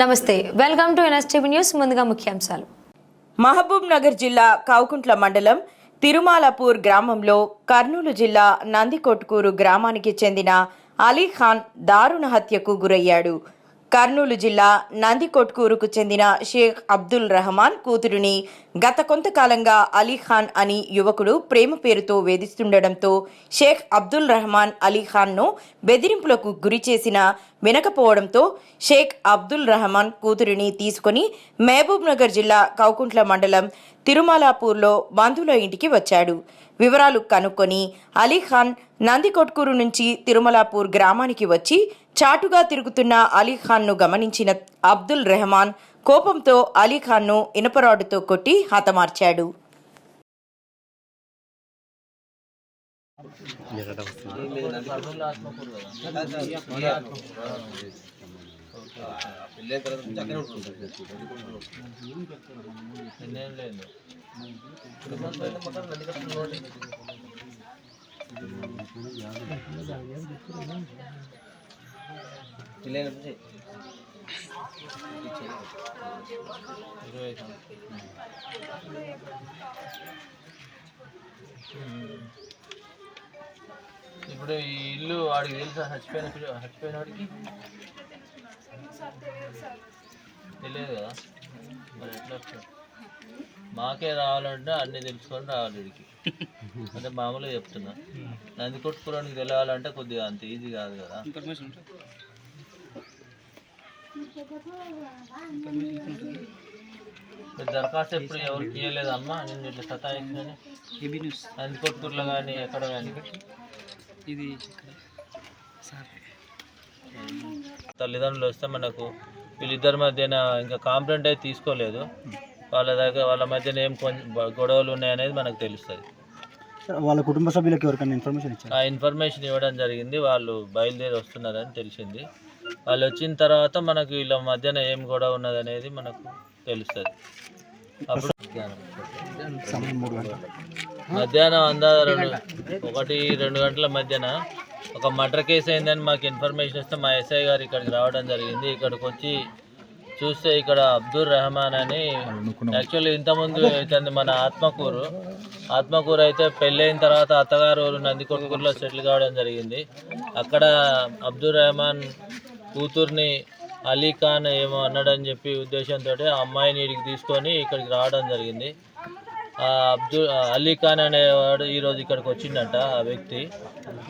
నమస్తే welcome to NSTV news ముందుగా ముఖ్యాంశాలు. మహబూబ్ నగర్ జిల్లా కావుకుంట్ల మండలం తిరుమాలపూర్ గ్రామంలో కర్నూలు జిల్లా నందికొట్కూరు గ్రామానికి చెందిన అలీఖాన్ దారుణ హత్యకు గురయ్యాడు. కర్నూలు జిల్లా నందికొట్కూరుకు చెందిన షేక్ అబ్దుల్ రహమాన్ కూతురుని గత కొంతకాలంగా అలీఖాన్ అని యువకుడు ప్రేమ పేరుతో వేధిస్తుండటంతో షేక్ అబ్దుల్ రహమాన్ అలీఖాన్ను బెదిరింపులకు గురి చేసిన వినకపోవడంతో షేక్ అబ్దుల్ రహమాన్ కూతురిని తీసుకుని మహబూబ్ నగర్ జిల్లా కౌకుంట్ల మండలం తిరుమలాపూర్లో బంధువుల ఇంటికి వచ్చాడు. వివరాలు కనుక్కొని అలీఖాన్ నందికొట్కూరు నుంచి తిరుమలాపూర్ గ్రామానికి వచ్చి చాటుగా తిరుగుతున్న అలీఖాన్ను గమనించిన అబ్దుల్ రెహమాన్ కోపంతో అలీఖాన్ను ఇనపరాడుతో కొట్టి హతమార్చాడు. ఇప్పుడు ఈ ఇల్లు వాడికి తెలుసా? చచ్చిపోయిన చచ్చిపోయిన వాడికి తెలియదు కదా? మరి ఎట్లా వస్తాడు? మాకే రావాలంటే అన్ని తెలుసుకొని రావాలి వీడికి. అంటే మామూలుగా చెప్తున్నా. నంది కొట్టుకోవడానికి తెలవాలంటే కొద్దిగా అంత ఈజీ కాదు కదా? దరఖాస్తు ఎప్పుడు ఎవరికి ఇవ్వలేదమ్మా నేను ఇట్లా సతాయించని కొట్టుకుర్లో కానీ ఎక్కడ కానీ. ఇది తల్లిదండ్రులు వస్తే మనకు వీళ్ళిద్దరి మధ్యన ఇంకా కాంప్లైంట్ అయితే తీసుకోలేదు. వాళ్ళ దగ్గర వాళ్ళ మధ్యన ఏం గొడవలు ఉన్నాయనేది మనకు తెలుస్తుంది. వాళ్ళ కుటుంబ సభ్యులకు ఎవరికైనా ఇన్ఫర్మేషన్ ఇచ్చారు? ఆ ఇన్ఫర్మేషన్ ఇవ్వడం జరిగింది. వాళ్ళు బయలుదేరి వస్తున్నారని తెలిసింది. వాళ్ళు వచ్చిన తర్వాత మనకు వీళ్ళ మధ్యన ఏం గొడవ ఉన్నది అనేది మనకు తెలుస్తుంది. అప్పుడు మధ్యాహ్నం అందాజ రెండు ఒకటి రెండు గంటల మధ్యన ఒక మర్డర్ కేసు అయిందని మాకు ఇన్ఫర్మేషన్ ఇస్తే మా ఎస్ఐ గారు ఇక్కడికి రావడం జరిగింది. ఇక్కడికి వచ్చి చూస్తే ఇక్కడ అబ్దుల్ రెహమాన్ అని యాక్చువల్లీ ఇంతకుముందు ఇతను మన ఆత్మకూరు. ఆత్మకూరు అయితే పెళ్ళైన తర్వాత అత్తగారు నందికొట్కూరులో సెటిల్ కావడం జరిగింది. అక్కడ అబ్దుల్ రెహమాన్ కూతుర్ని అలీ ఖాన్ ఏమో అన్నాడని చెప్పి ఉద్దేశంతో ఆ అమ్మాయిని ఇక్కడికి తీసుకొని ఇక్కడికి రావడం జరిగింది. అబ్దుల్ అలీ ఖాన్ అనేవాడు ఈరోజు ఇక్కడికి వచ్చిండంట ఆ వ్యక్తి.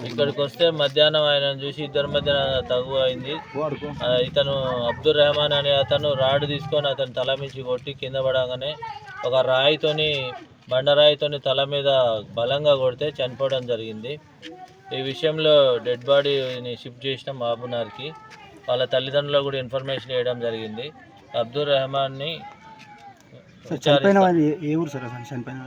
ఇక్కడికి వస్తే మధ్యాహ్నం ఆయన చూసి ఇద్దరి మధ్యన తగు అయింది. ఇతను అబ్దుల్ రెహమాన్ అనే అతను రాడ్ తీసుకొని అతను తల మించి కొట్టి కింద పడగానే ఒక రాయితోని బండరాయితోని తల మీద బలంగా కొడితే చనిపోవడం జరిగింది. ఈ విషయంలో డెడ్ బాడీని షిఫ్ట్ చేసిన బాబునార్కి వాళ్ళ తల్లిదండ్రులకు కూడా ఇన్ఫర్మేషన్ ఇవ్వడం జరిగింది. అబ్దుల్ రెహమాన్ని చనిపోయిన ఏ- ఏ ఊరు సార్ అసలు? చనిపోయిన